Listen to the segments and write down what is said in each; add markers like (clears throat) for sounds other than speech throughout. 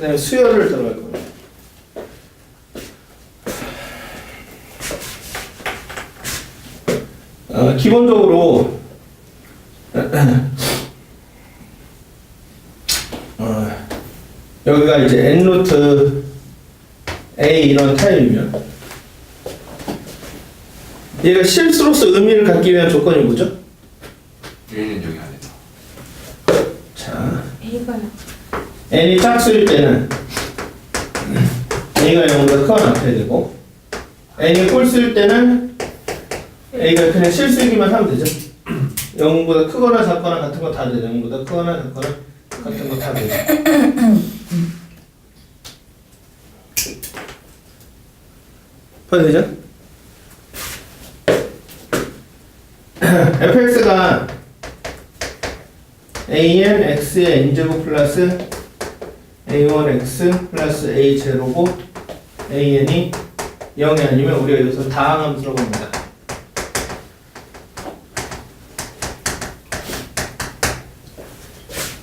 그 다음에 수열을 들어갈 겁니다. 어, 기본적으로 어, 여기가 이제 n 루트 a 이런 타입이면 얘가 실수로서 의미를 갖기 위한 조건이 뭐죠? A는 여기 안에 자, A가요. N이 짝수일 때는 a가 0보다 크거나 같아야 되고 n이 꼴수일 때는 a가 그냥 실수이기만 하면 되죠. 0보다 크거나 작거나 같은 거 다 되죠. 0보다 크거나 작거나 같은 거 다 되죠. 되죠? fx가 an x의 n제곱 플러스 a1x 플러스 a0고 an이 0이 아니면 우리가 여기서 다항함 들어갑니다.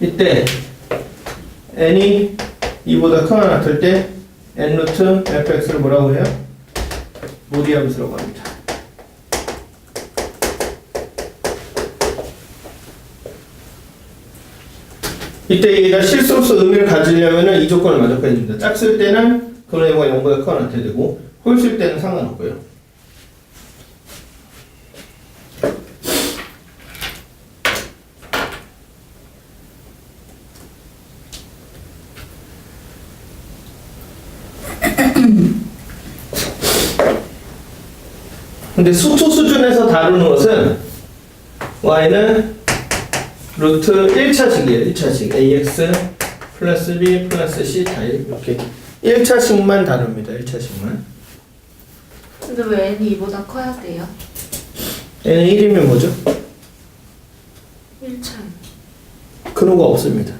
이때 n이 2보다 크거나 같을 때 n 루트 fx를 뭐라고 해요? 모디함수라고 합니다. 이때 얘가 실수로서 의미를 가지려면 이 조건을 만족해야 됩니다. 짝쓸 때는 경우가 0보다 크거나 같아야 되고 홀쓸 때는 상관없고요. 근데 수투 수준에서 다루는 것은 y는 루트 1차식이에요. 1차식. ax 플러스 b 플러스 c 타입 이렇게 1차식만 다룹니다. 1차식만. 근데 왜 N이 2보다 커야 돼요? 얘는 1이면 뭐죠? 1차. 그런 거 없습니다.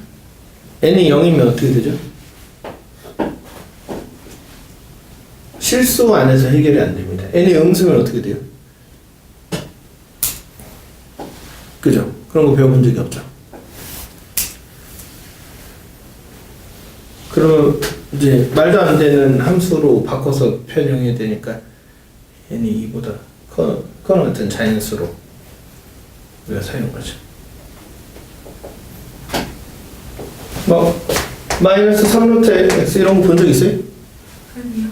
n이 0이면 어떻게 되죠? 실수 안에서 해결이 안 됩니다. n이 음수면 어떻게 돼요? 그죠? 그런 거 배워본 적이 없죠. 그러면 이제 말도 안 되는 함수로 바꿔서 변형해야 되니까 n이 2보다 커, 커는 어떤 자연수로 우리가 사용하죠. 뭐 마이너스 3루트 x 이런 거 본 적 있어요? 아니요.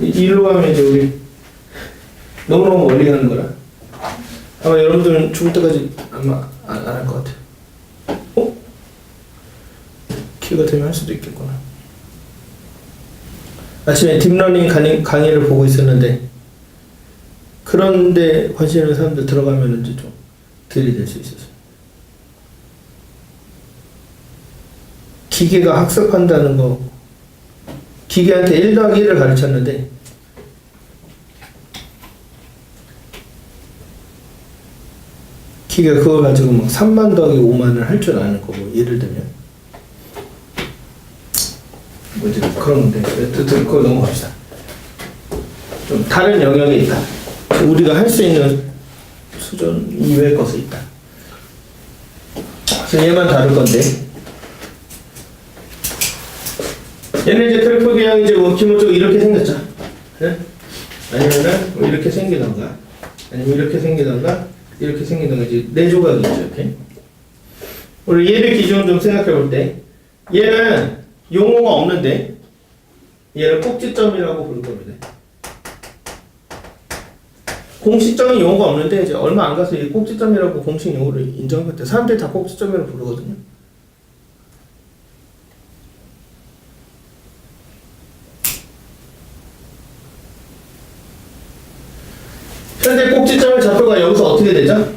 이- 일로 가면 이제 우리 너무너무 멀리 가는 거라 아마 여러분들은 죽을 때까지 아마 안 할 것 같아요. 어? 기회가 되면 할 수도 있겠구나. 아침에 딥러닝 강의, 강의를 보고 있었는데 그런데 관심 있는 사람들 들어가면 이제 좀 들이댈 수 있었어요. 기계가 학습한다는 거 기계한테 1 더하기 1을 가르쳤는데 기계가 그걸 가지고 막 3만 더하기 5만을 할 줄 아는 거고 예를 들면. 뭐 이제 그런 건데 여튼 그거 넘어갑시다. 좀 다른 영역에 있다. 우리가 할 수 있는 수준 이외의 것이 있다. 그래서 얘만 다룰 건데. 얘는 이제 그래프 그냥 이제 뭐 기본적으로 이렇게 생겼죠. 네? 아니면은 뭐 이렇게 생기던가, 아니면 이렇게 생기던가, 이렇게 생기던가 이제 네 조각이 있죠. 이렇게. 우리 얘를 기준으로 좀 생각해 볼 때, 얘는 용어가 없는데, 얘를 꼭지점이라고 부를 겁니다. 공식적인 용어가 없는데 이제 얼마 안 가서 이 꼭지점이라고 공식 용어를 인정할 때 사람들이 다 꼭지점이라고 부르거든요. 현재 꼭지점의 좌표가 여기서 어떻게 되죠?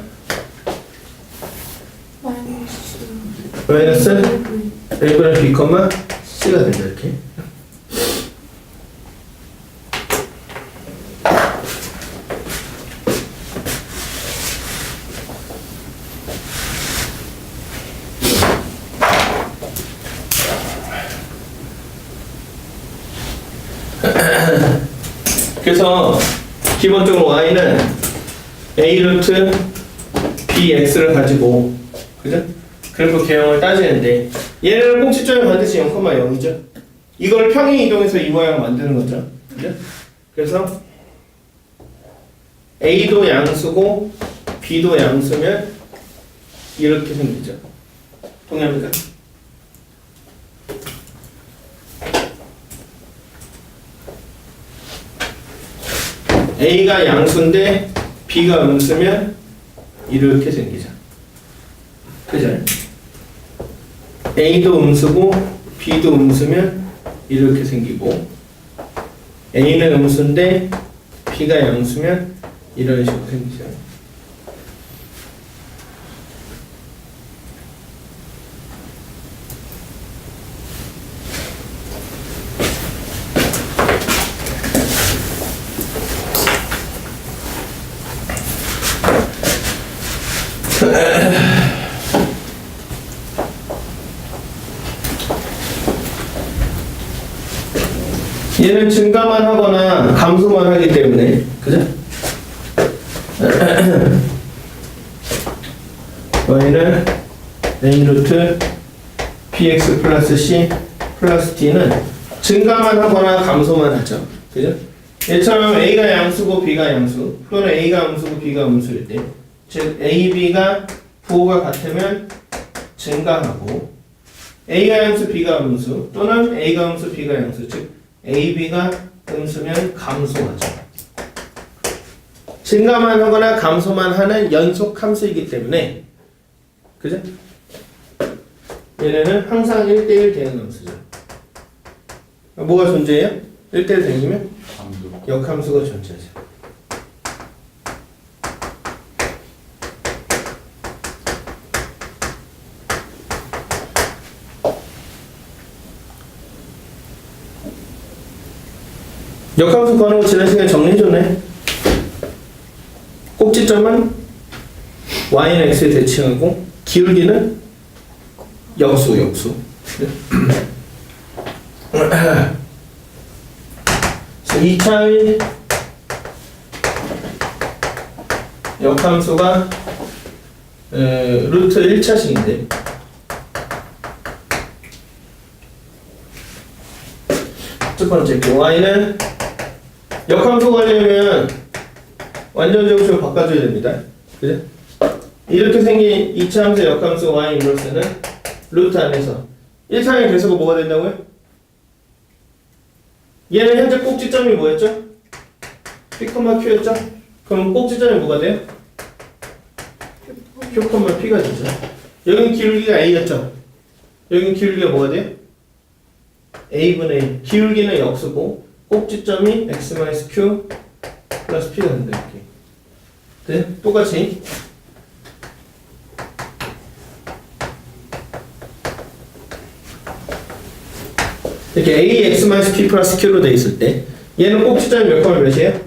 마이너스. A분의 B, C가 된다 이렇게 그래서 기본적으로 y는 a 루트 bx를 가지고 그죠? 그래프 개형을 따지는데 얘는 꼭지점이 반드시 0,0이죠. 이걸 평행 이동해서 이 모양 만드는 거죠. 그죠? 그래서 A도 양수고 B도 양수면 이렇게 생기죠. 동의합니까? A가 양수인데 B가 음수면 이렇게 생기죠. 그죠? A도 음수고 B도 음수면 이렇게 생기고 A는 음수인데 B가 양수면 이런 식으로 생기죠. 얘는 증가만 하거나 감소만 하기 때문에 그죠? y는 a 루트 bx 플러스 c 플러스 d는 증가만 하거나 감소만 하죠. 그죠? 얘처럼 a가 양수고 b가 양수 또는 a가 음수고 b가 음수일 때 즉 a, b가 부호가 같으면 증가하고 a가 양수 b가 음수 또는 a가 음수 b가 양수 즉 a, b가 음수면 감소하죠. 증가만 하거나 감소만 하는 연속 함수이기 때문에 그죠? 얘네는 항상 1대1 되는 함수죠. 뭐가 존재해요? 1대1 생기면 감도. 역함수가 존재하죠. 역함수 거 지난 시간에 정리해줬네. 꼭지점은 y는 x에 대칭하고 기울기는 역수 역수. 그래서 2차의 역함수가 에, 루트 1차식인데 첫 번째 그 y는 역함수 가려면 완전 제곱식으로 바꿔줘야 됩니다. 그죠? 이렇게 생긴 2차 함수 역함수 y 인버스는 루트 안에서 1차의 계수가 뭐가 된다고요? 얘는 현재 꼭지점이 뭐였죠? P, Q였죠? 그럼 꼭지점이 뭐가 돼요? Q, P가 되죠. 여긴 기울기가 A였죠? 여긴 기울기가 뭐가 돼요? A분의 1. 기울기는 역수고 꼭지점이 X-Q 플러스 P가 된다 이렇게. 네? 똑같이 이렇게 A, X-P 플러스 Q로 돼 있을 때 얘는 꼭지점이 몇 컴마 몇이에요?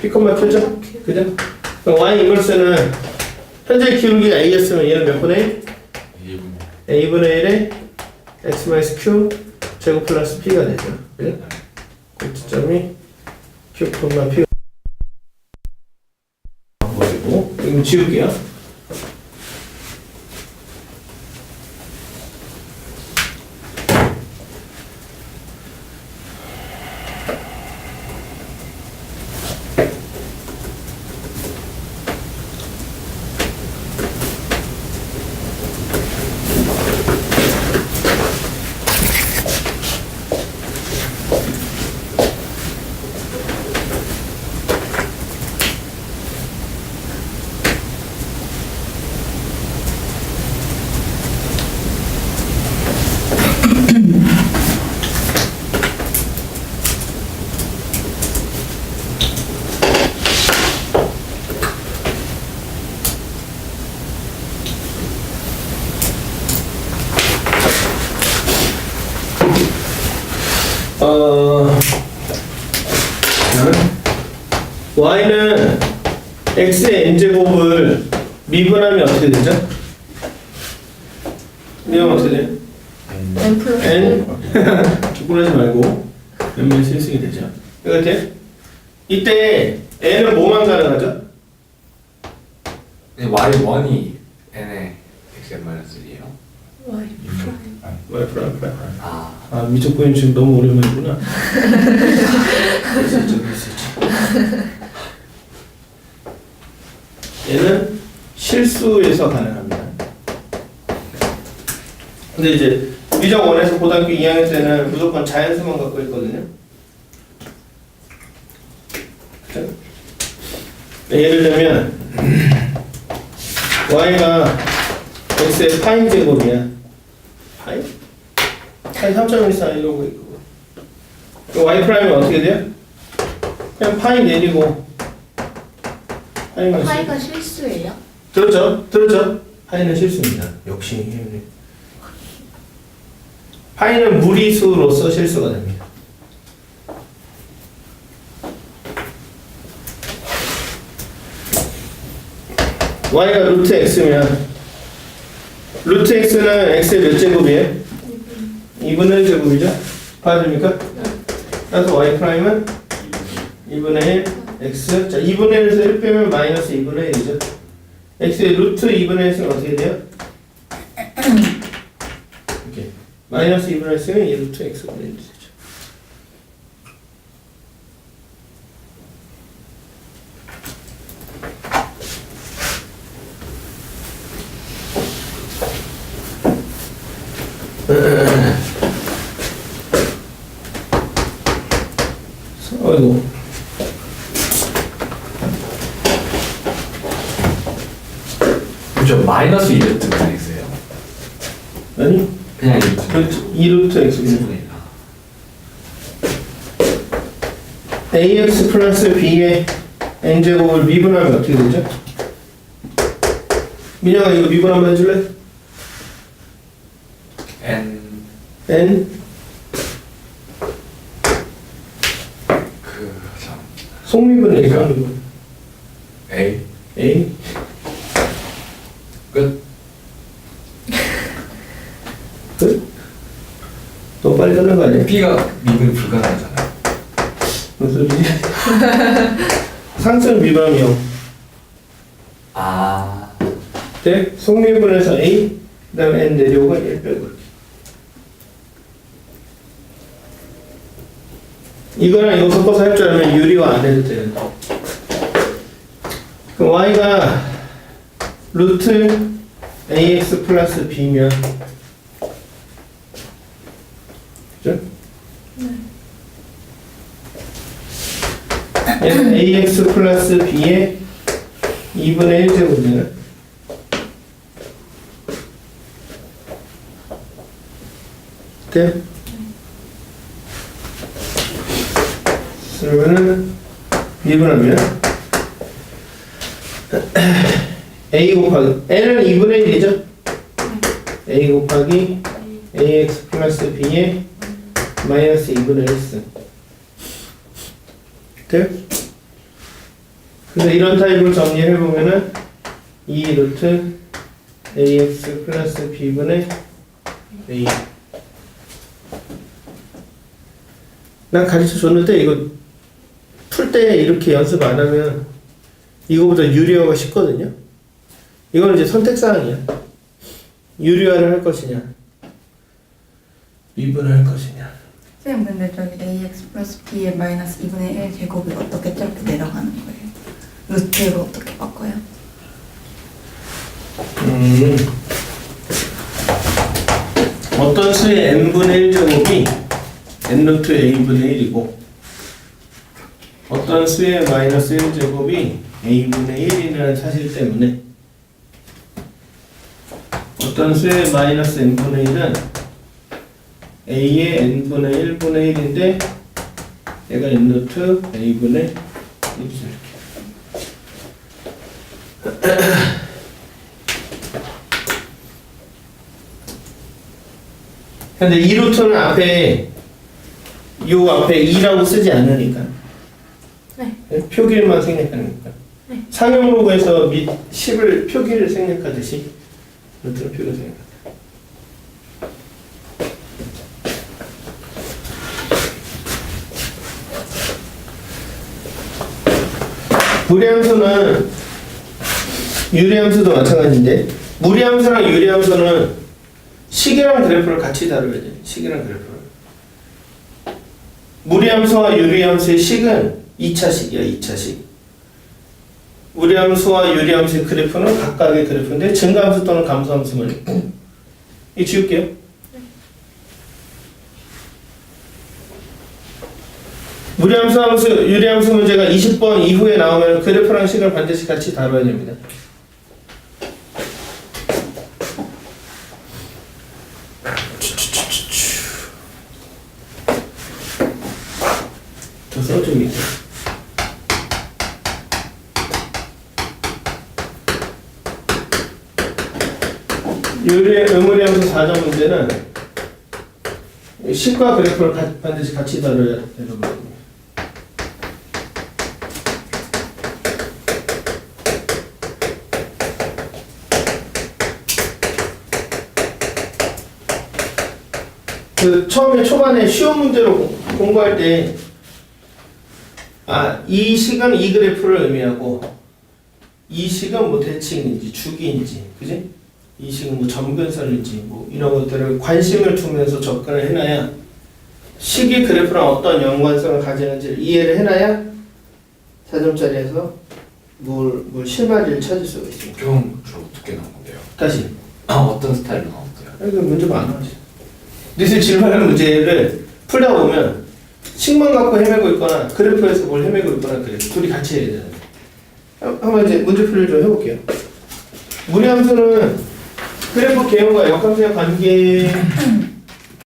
P 컴마 Q죠? 그죠? 그럼 Y 인버스는 현재 기울기가 A였으면 얘는 몇 분의 1? 2분. A분의 1에 X Q 제곱 플러스 P가 되죠. 그죠? 꼭지점이 Q P가 버리고 이거 지울게요. 어, y는 x의 n제곱을 미분하면 어떻게 되죠? 미분하면 어떻게 돼요? n 플러스 n (laughs) 주문하지 말고 몇몇 실승이 되죠. 이렇게 이때 n은 뭐만 가능하죠? 근데 Y1이 N의 XM-1이에요. Y 프라 프라임 프라임. 아, 아 미적분이 지금 너무 오랜만이구나. 얘는 실수에서 가능합니다. 근데 이제 미적 원에서 고등학교 2학년 때는 무조건 자연수만 갖고 있거든요. 그죠? 예를 들면 (clears throat) y가 x의 파인 제곱이야. 파인? 파이 3.14 이러고 있고 그 y 프라임은 어떻게 돼요? 그냥 파이 내리고 파이만 파이가 실수예요? 들었죠? 들었죠? 파이는 실수입니다 역시. 파이는 무리수로서 실수가 됩니다 y가 루트 x면 루트 x는 x의 몇 제곱이에요? 2분의 1 제곱이죠? 봐야 됩니까? 따라서 y 프라임은 2분의 1 x 자 2분의 1에서 1 빼면 마이너스 2분의 1이죠 x의 루트 2분의 1은 어떻게 돼요? 이렇게 마이너스 2분의 1은 2 루트 x분의 1 아이고 그죠? 마이너스 2루트가 x예요. 아니 그냥 2루트. 그렇죠 2 루트 x분의 ax 플러스 b의 n제곱을 미분하면 어떻게 되죠? 민영아 이거 미분 한번 해줄래? n n 그참 속미분 a 그러니까. 속미분 a a 끝. (laughs) 끝? 너 빨리 끝난 거 아니야? b가 미분 불가능하잖아요. 무슨 소리지? (laughs) 상승 0 아, 돼? 속미분에서 a 그 다음에 n 내려오면 1 빼고 이거랑 이거 섞어서 할 줄 알면 유리화 안 해도 돼요 그럼 y가 루트 ax 플러스 b면 그죠? 얘는 ax 플러스 b의 2분의 1제곱이잖아 돼? 그러면은 미분하면 a 곱하기 n은 2분의 1이죠? a 곱하기 ax 플러스 b의 마이너스 2분의 1승 돼? 그래서 이런 타입을 정리해 보면은 2 루트 ax 플러스 b분의 a 난 가르쳐 줬는데 이거 풀 때 이렇게 연습 안 하면 이거보다 유리화가 쉽거든요. 이건 이제 선택 사항이야. 유리화를 할 것이냐, 미분을 할 것이냐. 쌤 근데 저기 ax 플러스 b의 마이너스 2분의 1 제곱이 어떻게 저렇게 내려가는 거예요? 루트로 어떻게 바꿔요? 음. 어떤 수의 n분의 1 제곱이 n루트 a분의 1이고 어떤 수의 마이너스 1제곱이 a분의 1이라는 사실 때문에 어떤 수의 마이너스 n분의 1은 a의 n분의 1분의 1인데 얘가 n루트 a분의 1이죠 이렇게. 근데 이 루트는 앞에 요 앞에 2라고 쓰지 않으니까 네. 표기만 생략하니까 네. 상용로그에서 밑 10을 표기를 생략하듯이 루트는 표기를 생략한다 무리함수는 유리함수도 마찬가지인데 무리함수랑 유리함수는 식이랑 그래프를 같이 다뤄야 돼. 식이랑 그래프를. 무리함수와 유리함수의 식은 2차식이야, 2차식. 무리함수와 유리함수의 그래프는 각각의 그래프인데 증가함수 또는 감소함수만 있고. 이 지울게요. 무리함수 함수, 유리함수 문제가 20번 이후에 나오면 그래프랑 식을 반드시 같이 다뤄야 됩니다. 더 써줍니다. 유리 의무리함수 4점 문제는 식과 그래프를 가- 반드시 같이 다뤄야 되는 거거든요. 그 처음에 초반에 쉬운 문제로 공- 공부할 때 아, 이 식은 이 그래프를 의미하고 이 식은 뭐 대칭인지 주기인지 그지? 이 식은 뭐 점근선인지 뭐 이런 것들을 관심을 두면서 접근을 해놔야 식이 그래프랑 어떤 연관성을 가지는지를 이해를 해놔야 4점짜리에서 뭘, 뭘 실마리를 찾을 수가 있습니다. 좀 주로 어떻게 나오는데요? 다시 아 어떤 스타일로 나오는데요? 이거 문제 많아지. 니들 질문하는 문제를 풀다 보면 식만 갖고 헤매고 있거나 그래프에서 뭘 헤매고 있거나 그래. 둘이 같이 해야. 한- 한번 이제 문제 풀이를 좀 해볼게요. 무리함수는 그래프 개요가 역함수의 관계